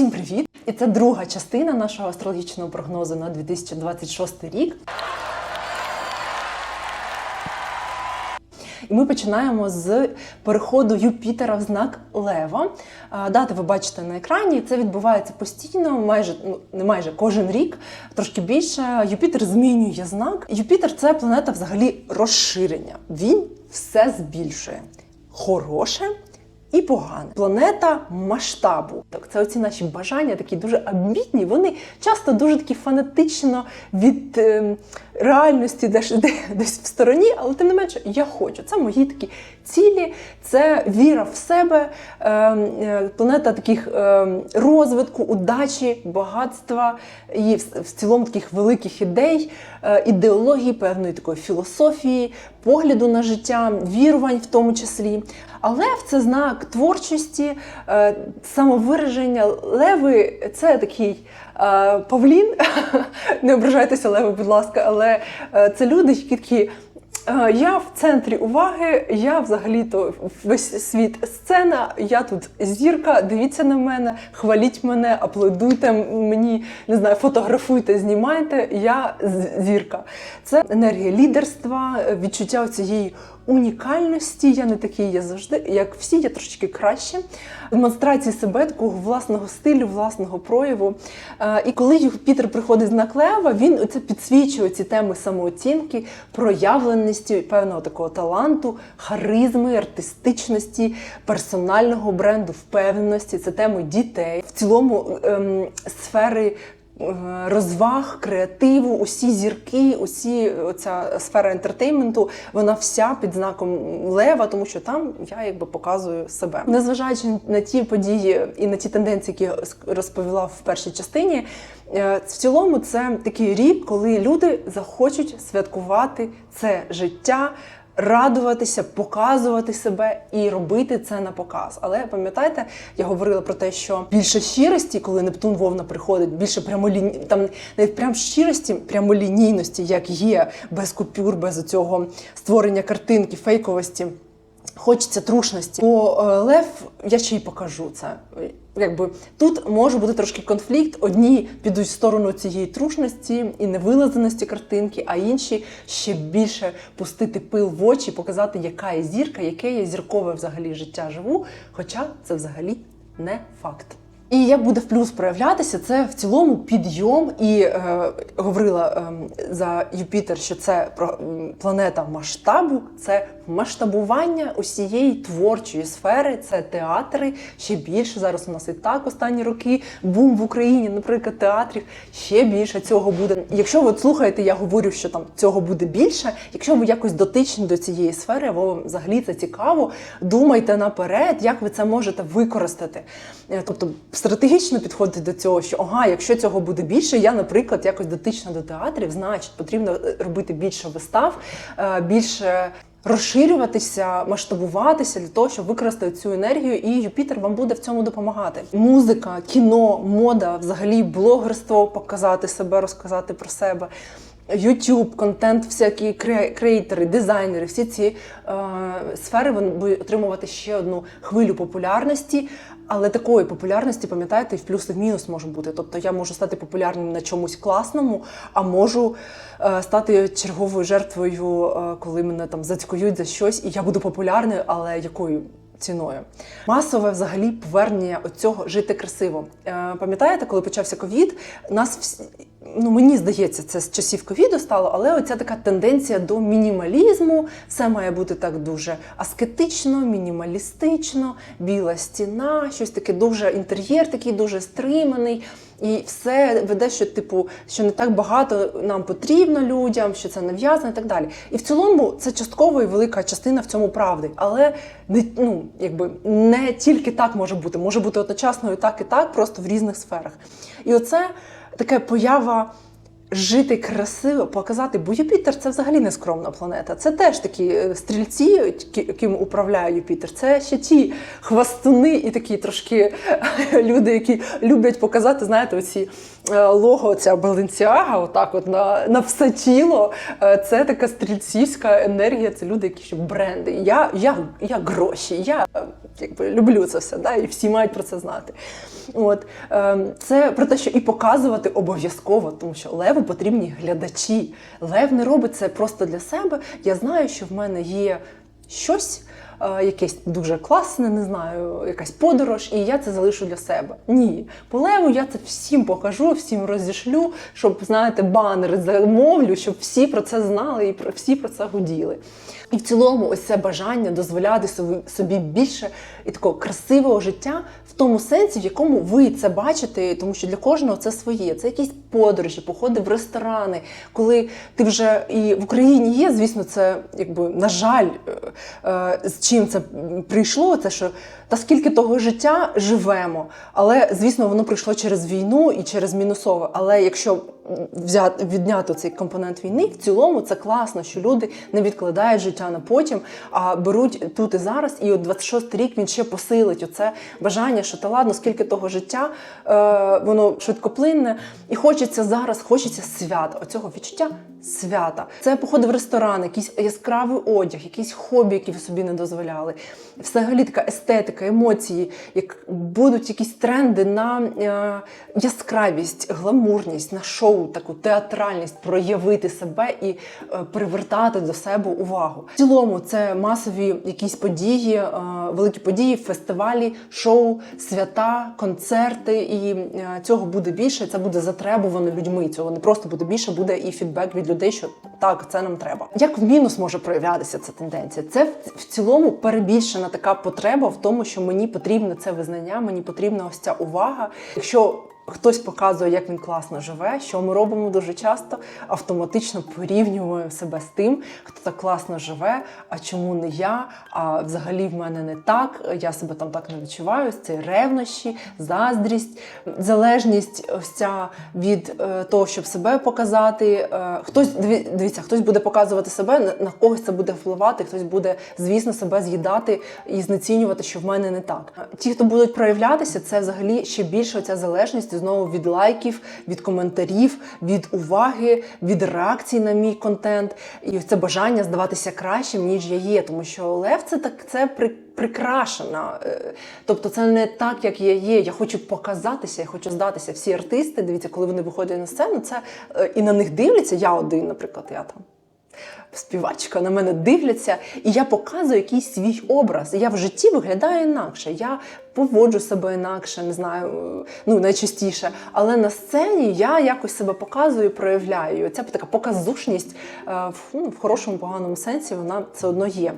Усім привіт! І це друга частина нашого астрологічного прогнозу на 2026 рік. І ми починаємо з переходу Юпітера в знак Лева. Дати ви бачите на екрані. Це відбувається постійно, майже ну не майже кожен рік, трошки більше. Юпітер змінює знак. Юпітер це планета взагалі розширення. Він все збільшує. Хороше і погане. Планета масштабу. Так, це оці наші бажання, такі дуже амбітні. Вони часто дуже такі фанатично від е, реальності, десь, де- десь в стороні, але тим не менше, я хочу. Це мої такі цілі, це віра в себе, е, е, планета таких е, розвитку, удачі, багатства і в, в цілому таких великих ідей, е, ідеології, певної такої філософії, погляду на життя, вірувань в тому числі. А лев це знак творчості, е, самовираження. Леви це такий е, павлін. Не ображайтеся, леви, будь ласка, але е, це люди, які такі. «Е, Я в центрі уваги, я взагалі-то весь світ сцена, я тут зірка, дивіться на мене, хваліть мене, аплодуйте мені, не знаю, фотографуйте, знімайте, я зірка. Це енергія лідерства, відчуття цієї унікальності. Я не такий, я завжди, як всі, я трошечки краще. Демонстрації себе, такого власного стилю, власного прояву. Е, І коли Юпітер приходить з знак він оце підсвічує ці теми самооцінки, проявленості, певного такого таланту, харизми, артистичності, персонального бренду, впевненості. Це теми дітей, в цілому ем, сфери розваг, креативу, усі зірки, усі оця сфера ентертейменту, вона вся під знаком лева, тому що там я якби показую себе. Незважаючи на ті події і на ті тенденції, які розповіла в першій частині. е, В цілому це такий рік, коли люди захочуть святкувати це життя, радуватися, показувати себе і робити це на показ. Але пам'ятаєте, я говорила про те, що більше щирості, коли Нептун Вовна приходить, більше прямоліні... там навіть прям щирості, прямолінійності, як є, без купюр, без цього створення картинки, фейковості. Хочеться трушності. Бо е, Лев, я ще й покажу це. Якби тут може бути трошки конфлікт. Одні підуть в сторону цієї трушності і невилазеності картинки, а інші ще більше пустити пил в очі, показати, яка я зірка, яке я зіркове взагалі життя живу. Хоча це взагалі не факт. І як буде в плюс проявлятися, це в цілому підйом. І е, говорила е, за Юпітер, що це планета масштабу, це масштабування усієї творчої сфери, це театри ще більше. Зараз у нас і так останні роки бум в Україні, наприклад, театрів ще більше цього буде. Якщо ви слухаєте, я говорю, що там цього буде більше. Якщо ви якось дотичні до цієї сфери, або вам взагалі це цікаво, думайте наперед, як ви це можете використати. Е, Тобто стратегічно підходити до цього, що ага, якщо цього буде більше, я, наприклад, якось дотична до театрів, значить потрібно е, робити більше вистав, е, більше. Розширюватися, масштабуватися для того, щоб використати цю енергію, і Юпітер вам буде в цьому допомагати. Музика, кіно, мода, взагалі блогерство, показати себе, розказати про себе. YouTube, контент, всякі кре- креатори, дизайнери, всі ці е, сфери вони будуть отримувати ще одну хвилю популярності. Але такої популярності, пам'ятаєте, і в плюс і в мінус може бути. Тобто я можу стати популярним на чомусь класному, а можу е, стати черговою жертвою, е, коли мене там зацькують за щось, і я буду популярною, але якою? Ціною масове взагалі повернення цього жити красиво. Е, пам'ятаєте, коли почався ковід, нас всі, ну мені здається, це з часів ковіду стало, але оця така тенденція до мінімалізму. Все має бути так дуже аскетично, мінімалістично, біла стіна, щось таке дуже інтер'єр, такий дуже стриманий. І все веде, що типу, що не так багато нам потрібно людям, що це нав'язано і так далі. І в цілому це частково і велика частина в цьому правди. Але не ну якби не тільки так може бути, може бути одночасно і так, і так, просто в різних сферах. І оце така поява. Жити красиво, показати, бо Юпітер це взагалі не скромна планета. Це теж такі е, стрільці, яким управляє Юпітер. Це ще ті хвастуни і такі трошки люди, які люблять показати, знаєте, оці е, лого, ця Баленціага, отак, от на, на все тіло. Е, Це така стрільцівська енергія. Це люди, які ще бренди. Я, я, я гроші, я якби люблю це все, да, і всі мають про це знати. От е, це про те, що і показувати обов'язково, тому що леву потрібні глядачі. Лев не робить це просто для себе. Я знаю, що в мене є щось. Е, Якесь дуже класне, не знаю, якась подорож, і я це залишу для себе. Ні, по леву я це всім покажу, всім розішлю, щоб знаєте, банери замовлю, щоб всі про це знали і про всі про це гуділи. І в цілому, ось це бажання дозволяти собі, більше і такого красивого життя в тому сенсі, в якому ви це бачите, тому що для кожного це своє. Це якісь подорожі, походи в ресторани, коли ти вже і в Україні є, звісно, це якби на жаль, е, е, чим це прийшло, це що та скільки того життя живемо, але звісно, воно прийшло через війну і через мінусове. Але якщо взяти відняти цей компонент війни, в цілому це класно, що люди не відкладають життя на потім, а беруть тут і зараз. І от 26 рік він ще посилить оце бажання, що та ладно, скільки того життя е, воно швидкоплинне, і хочеться зараз, хочеться свята, оцього відчуття свята. Це походи в ресторан, якийсь яскравий одяг, якісь хобі, які ви собі не дозволяли. Взагалі така естетика, емоції, як будуть якісь тренди на е, яскравість, гламурність, на шоу, таку театральність, проявити себе і е, привертати до себе увагу. В цілому це масові якісь події, е, великі події, фестивалі, шоу, свята, концерти. І е, цього буде більше. Це буде затребувано людьми. Цього не просто буде більше, буде і фідбек від людей, що так, це нам треба. Як в мінус може проявлятися ця тенденція? Це в цілому перебільшена така потреба в тому, що мені потрібне це визнання, мені потрібна ось ця увага. Якщо хтось показує, як він класно живе, що ми робимо дуже часто, автоматично порівнюємо себе з тим, хто так класно живе, а чому не я? А взагалі в мене не так, я себе там так не відчуваю. Це ревнощі, заздрість, залежність ось ця від е, того, щоб себе показати. Е, хтось дивіться, хтось буде показувати себе, на, на когось це буде впливати, хтось буде, звісно, себе з'їдати і знецінювати, що в мене не так. Ті, хто будуть проявлятися, це взагалі ще більше оця залежність знову від лайків, від коментарів, від уваги, від реакцій на мій контент. І це бажання здаватися кращим, ніж я є. Тому що Лев це так це при. Прикрашена, Е, тобто це не так, як я є. Я хочу показатися, я хочу здатися. Всі артисти, дивіться, коли вони виходять на сцену, це е, і на них дивляться. Я один, наприклад, я там співачка на мене дивляться, і я показую якийсь свій образ. Я в житті виглядаю інакше. Я поводжу себе інакше, не знаю, ну найчастіше. Але на сцені я якось себе показую, проявляю. Ця така показушність е, в, ну, хорошому, поганому сенсі вона все одно є.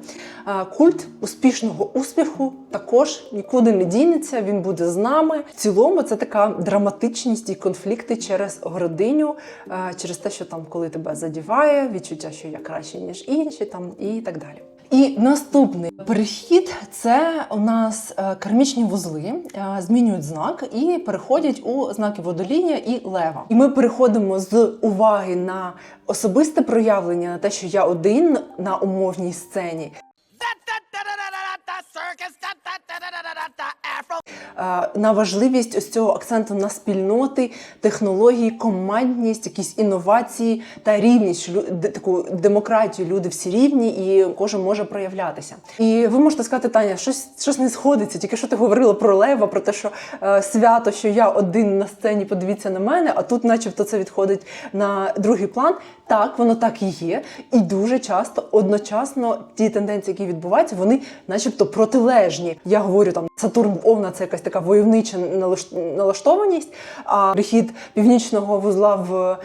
Е, Культ успішного успіху також нікуди не дінеться. Він буде з нами. В цілому це така драматичність і конфлікти через городиню, е, через те, що там, коли тебе задіває, відчуття, що я краще ніж інші, там і так далі. І наступний перехід це у нас е, кармічні вузли, е, змінюють знак і переходять у знаки водоління і лева. І ми переходимо з уваги на особисте проявлення, на те, що я один на умовній сцені, на важливість ось цього акценту на спільноти, технології, командність, якісь інновації та рівність, таку демократію. Люди всі рівні, і кожен може проявлятися. І ви можете сказати, Таня, щось щось не сходиться. Тільки що ти говорила про лева, про те, що е, свято, що я один на сцені, подивіться на мене, а тут, начебто, це відходить на другий план. Так, воно так і є. І дуже часто одночасно ті тенденції, які відбуваються, вони, начебто, протилежні. Я говорю там Сатурн Овна це якась така войовнича налаш- налаштованість. А прихід північного вузла в е,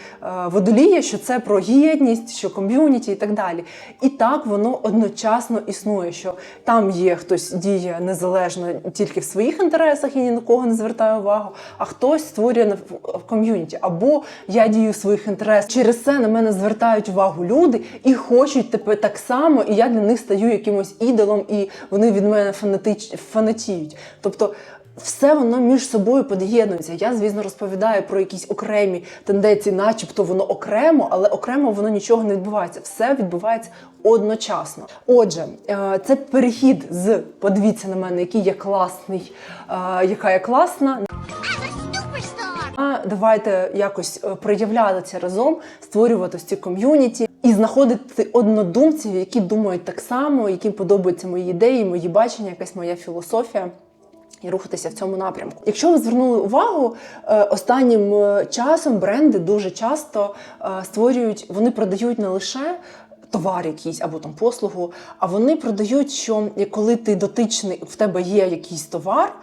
водолія, що це про єдність, що ком'юніті і так далі. І так воно одночасно існує, що там є хтось діє незалежно тільки в своїх інтересах і ні на кого не звертає увагу, а хтось створює в ком'юніті. Або я дію в своїх інтересах. Через це на мене звертають увагу люди і хочуть тепер так само, і я для них стаю якимось ідолом, і вони від мене фанатич, фанатіють. Тобто. Все воно між собою під'єднується. Я, звісно, розповідаю про якісь окремі тенденції, начебто воно окремо, але окремо воно нічого не відбувається. Все відбувається одночасно. Отже, е, це перехід з подивіться на мене, який я класний, е, яка я класна, а давайте якось е, проявляти це разом, створювати ці ком'юніті. І знаходити однодумців, які думають так само, яким подобаються мої ідеї, мої бачення, якась моя філософія. І рухатися в цьому напрямку. Якщо ви звернули увагу, е, останнім е, часом бренди дуже часто е, створюють, вони продають не лише товар якийсь або там послугу, а вони продають, що коли ти дотичний, в тебе є якийсь товар,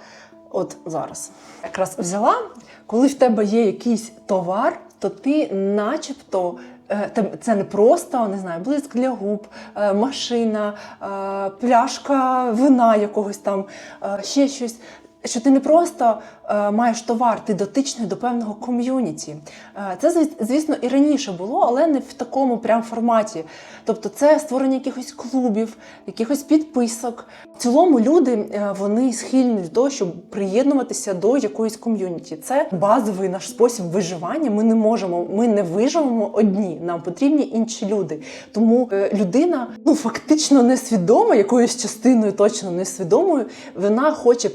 от зараз якраз взяла, коли в тебе є якийсь товар, то ти начебто. е, Це не просто не знаю, блиск для губ, е, машина, е, пляшка вина якогось там, ще щось. Що ти не просто е, маєш товар, ти дотичний до певного ком'юніті. Е, це, звісно, і раніше було, але не в такому прям форматі. Тобто, це створення якихось клубів, якихось підписок. В цілому люди е, вони схильні до того, щоб приєднуватися до якоїсь ком'юніті. Це базовий наш спосіб виживання. Ми не можемо, ми не виживемо одні. Нам потрібні інші люди. Тому е, людина, ну фактично несвідома, якоюсь частиною точно несвідомою, вона хоче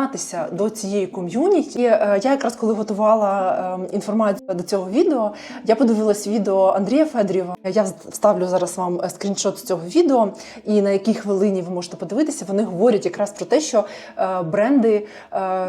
приєднатися до цієї ком'юніті. І, е, Я якраз коли готувала е, інформацію до цього відео, я подивилась відео Андрія Федорєва. Я вставлю зараз вам е, скріншот з цього відео, і на якій хвилині ви можете подивитися. Вони говорять якраз про те, що е, бренди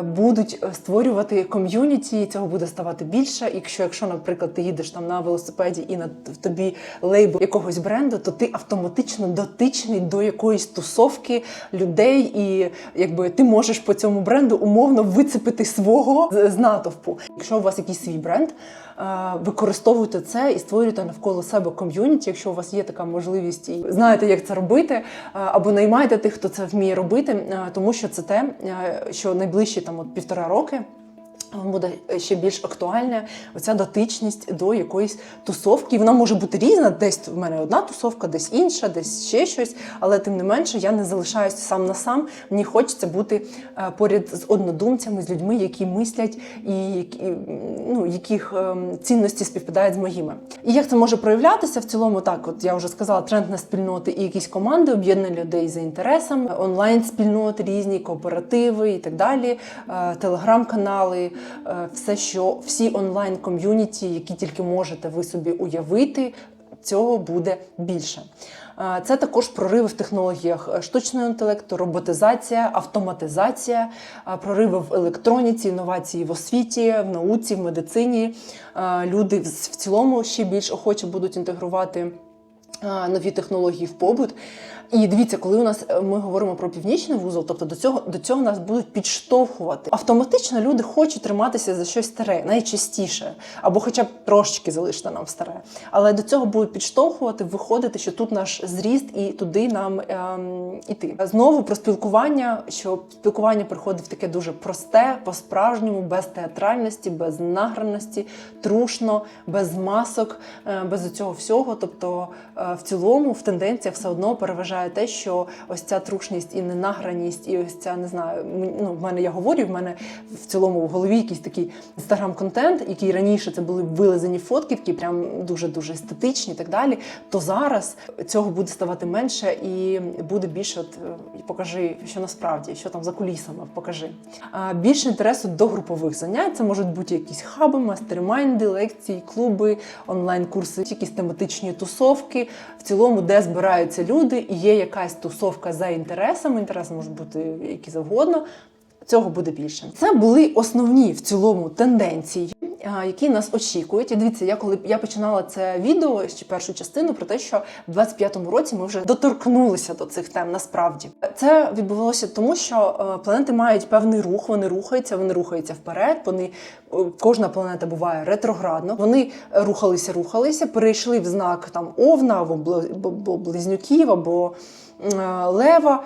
будуть створювати ком'юніті, і цього буде ставати більше. Якщо, якщо, наприклад, ти їдеш там на велосипеді і на тобі лейбл якогось бренду, то ти автоматично дотичний до якоїсь тусовки людей, і якби ти можеш по цьому бренду умовно вицепити свого з, натовпу. Якщо у вас якийсь свій бренд, е, використовуйте це і створюйте навколо себе ком'юніті, якщо у вас є така можливість і знаєте, як це робити, е, або наймайте тих, хто це вміє робити, е, тому що це те, що найближчі там от півтора роки. Буде ще більш актуальна оця дотичність до якоїсь тусовки. Вона може бути різна. Десь в мене одна тусовка, десь інша, десь ще щось. Але тим не менше я не залишаюся сам на сам. Мені хочеться бути е, поряд з однодумцями, з людьми, які мислять і ну, яких ем, цінності співпадають з моїми. І як це може проявлятися в цілому? Так, от я вже сказала, тренд на спільноти і якісь команди, об'єднані людей за інтересами, онлайн-спільноти, різні кооперативи і так далі, е, телеграм-канали, е, все, що всі онлайн-ком'юніті, які тільки можете ви собі уявити, цього буде більше. Е, Це також прориви в технологіях е, штучного інтелекту, роботизація, автоматизація, е, прориви в електроніці, інновації в освіті, в науці, в медицині. Е, Люди в цілому ще більш охоче будуть інтегрувати е, нові технології в побут. І дивіться, коли у нас е, ми говоримо про північний вузол, тобто до цього до цього нас будуть підштовхувати. Автоматично люди хочуть триматися за щось старе, найчастіше, або хоча б трошечки залишити нам старе. Але до цього будуть підштовхувати, виходити, що тут наш зріст, і туди нам ем, іти. Знову про спілкування, що спілкування приходить в таке дуже просте, по-справжньому, без театральності, без награності, трушно, без масок, е, без цього всього. Тобто, е, в цілому, в тенденціях все одно переважає те, що ось ця трушність і ненаграність, і ось ця не знаю. Ну, в мене я говорю, в мене в цілому в голові якийсь такий інстаграм-контент, який раніше це були вилизані фотки, такі прям дуже дуже естетичні і так далі. То зараз цього буде ставати менше і буде більше. От е, покажи, що насправді, що там за кулісами, покажи. А, більше інтересу до групових занять. Це можуть бути якісь хаби, мастермайнди, лекції, клуби, онлайн-курси, якісь тематичні тусовки. В цілому, де збираються люди, і є якась тусовка за інтересами. Інтереси можуть бути які завгодно. Цього буде більше. Це були основні в цілому тенденції, які нас очікують. І дивіться, я коли я починала це відео ще першу частину про те, що в 25-му році ми вже доторкнулися до цих тем. Насправді це відбувалося тому, що е, планети мають певний рух, вони рухаються, вони рухаються вперед. Вони е, кожна планета буває ретроградно. Вони рухалися, рухалися, перейшли в знак там овна або близнюків, або е, лева.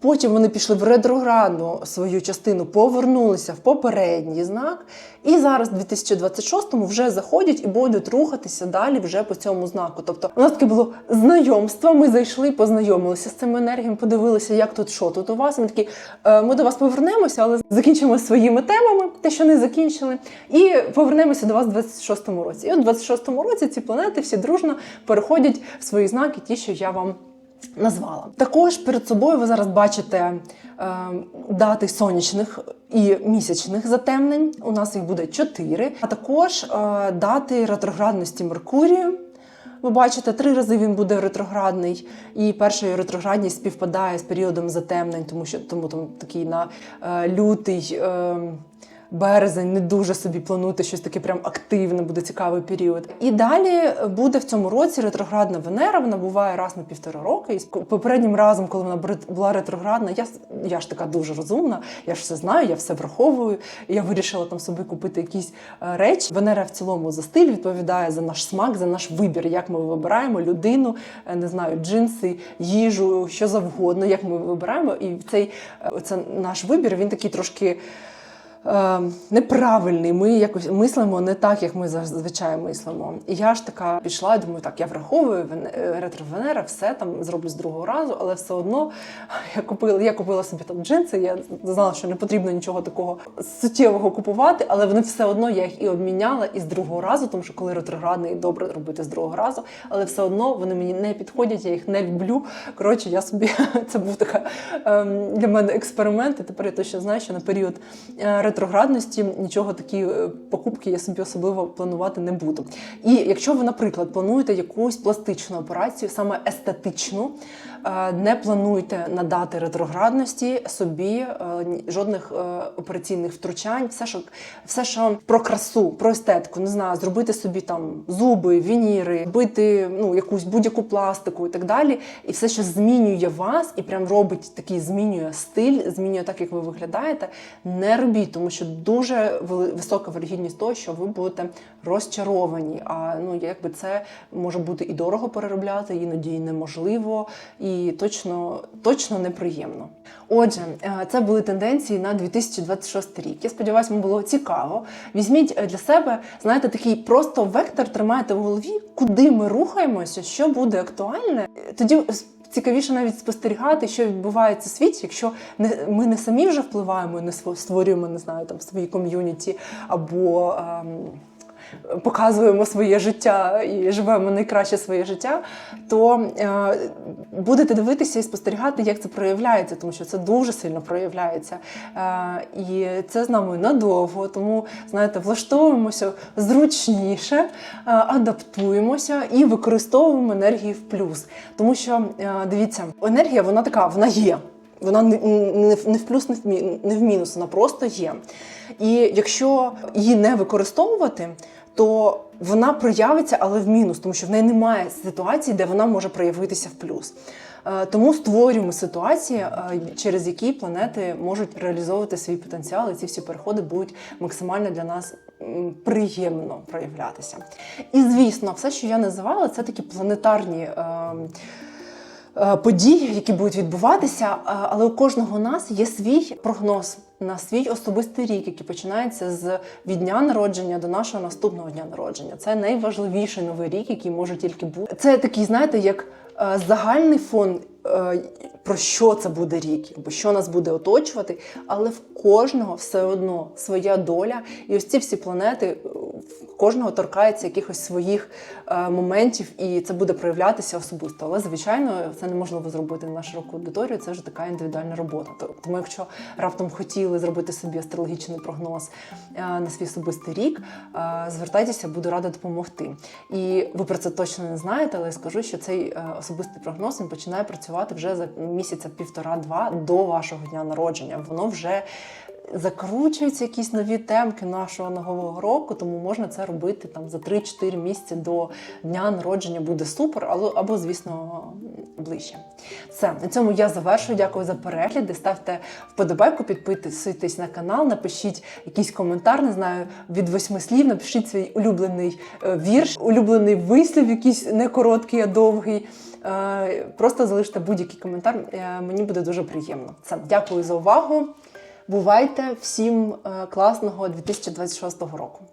Потім вони пішли в ретроградну свою частину, повернулися в попередній знак, і зараз, в 2026-му, вже заходять і будуть рухатися далі вже по цьому знаку. Тобто, у нас таке було знайомство. Ми зайшли, познайомилися з цими енергіями, подивилися, як тут що тут у вас. Ми такі, «Е, ми до вас повернемося, але закінчимо своїми темами, те, що не закінчили, і повернемося до вас в 26-му році. І от в 26-му році ці планети всі дружно переходять в свої знаки, ті, що я вам назвала. Також перед собою ви зараз бачите е, дати сонячних і місячних затемнень. У нас їх буде чотири, а також е, дати ретроградності Меркурію. Ви бачите, три рази він буде ретроградний, і перша ретроградність співпадає з періодом затемнень, тому що тому там такий на е, лютий. Е, Березень не дуже собі плануйте щось таке прям активне, буде цікавий період. І далі буде в цьому році ретроградна Венера. Вона буває раз на півтора роки. І попереднім разом, коли вона була ретроградна, я, я ж така дуже розумна, я ж все знаю, я все враховую. Я вирішила там собі купити якісь е, речі. Венера в цілому за стиль відповідає за наш смак, за наш вибір, як ми вибираємо людину, е, не знаю, джинси, їжу, що завгодно, як ми вибираємо. І цей е, це наш вибір. Він такий трошки е, неправильний. Ми якось мислимо не так, як ми зазвичай мислимо. І я ж така пішла і думаю, так, я враховую е, ретро-Венера, все там зроблю з другого разу, але все одно я купила, я купила собі там джинси. Я знала, що не потрібно нічого такого суттєвого купувати, але вони все одно я їх і обміняла і з другого разу, тому що коли ретроградний, добре робити з другого разу, але все одно вони мені не підходять, я їх не люблю. Коротше, я собі це був така ем, для мене експеримент. І тепер я точно знаю, що на період е, ретроградності нічого такі е, покупки я собі особливо планувати не буду. І якщо ви, наприклад, плануєте якусь пластичну операцію, саме естетичну, не плануйте надати ретроградності собі е, жодних е, операційних втручань, все, що все, що про красу, про естетику, не знаю, зробити собі там зуби, вініри, бити ну якусь будь-яку пластику і так далі. І все, що змінює вас, і прям робить такий, змінює стиль, змінює так, як ви виглядаєте. Не робіть, тому що дуже висока вирогідність того, що ви будете розчаровані. А ну якби це може бути і дорого переробляти, іноді і неможливо, і точно, точно неприємно. Отже, е, це були тенденції на 2026 рік. Я сподіваюся, вам було цікаво. Візьміть е, для себе, знаєте, такий просто вектор тримайте в голові, куди ми рухаємося, що буде актуальне. Тоді цікавіше навіть спостерігати, що відбувається в світі, якщо не ми не самі вже впливаємо, не створюємо, не знаю, там свої ком'юніті або. ем, Показуємо своє життя і живемо найкраще своє життя, то е, будете дивитися і спостерігати, як це проявляється, тому що це дуже сильно проявляється. Е, і це з нами надовго. Тому знаєте, влаштовуємося зручніше, е, адаптуємося і використовуємо енергію в плюс. Тому що дивіться, енергія вона така, вона є. Вона не, в- плюс, не в мінус, вона просто є. І якщо її не використовувати, то вона проявиться, але в мінус, тому що в неї немає ситуації, де вона може проявитися в плюс. Е, Тому створюємо ситуації, е, через які планети можуть реалізовувати свій потенціал, і ці всі переходи будуть максимально для нас приємно проявлятися. І звісно, все, що я називала, це такі планетарні. Е, події, які будуть відбуватися, е, але у кожного нас є свій прогноз на свій особистий рік, який починається з від дня народження до нашого наступного дня народження. Це найважливіший новий рік, який може тільки бути. Це такий, знаєте, як е, загальний фон. Е, Про що це буде рік, або що нас буде оточувати, але в кожного все одно своя доля, і ось ці всі планети е, в кожного торкається якихось своїх е, моментів, і це буде проявлятися особисто. Але звичайно, це неможливо зробити на широку аудиторію. Це вже така індивідуальна робота. Тому, якщо раптом хотіли зробити собі астрологічний прогноз на свій особистий рік, звертайтеся, буду рада допомогти. І ви про це точно не знаєте, але я скажу, що цей особистий прогноз він починає працювати вже за місяця півтора-два до вашого дня народження. Воно вже закручуються якісь нові темки нашого нового року, тому можна це робити там за 3-4 місяці до дня народження буде супер, але або, звісно, ближче. Все, на цьому я завершую. Дякую за перегляди. Ставте вподобайку, підписуйтесь на канал, напишіть якийсь коментар, не знаю, від восьми слів, напишіть свій улюблений е, вірш, улюблений вислів, якийсь не короткий, а довгий. Е, Просто залиште будь-який коментар, е, мені буде дуже приємно. Це дякую за увагу. Бувайте всім е, класного 2026 року.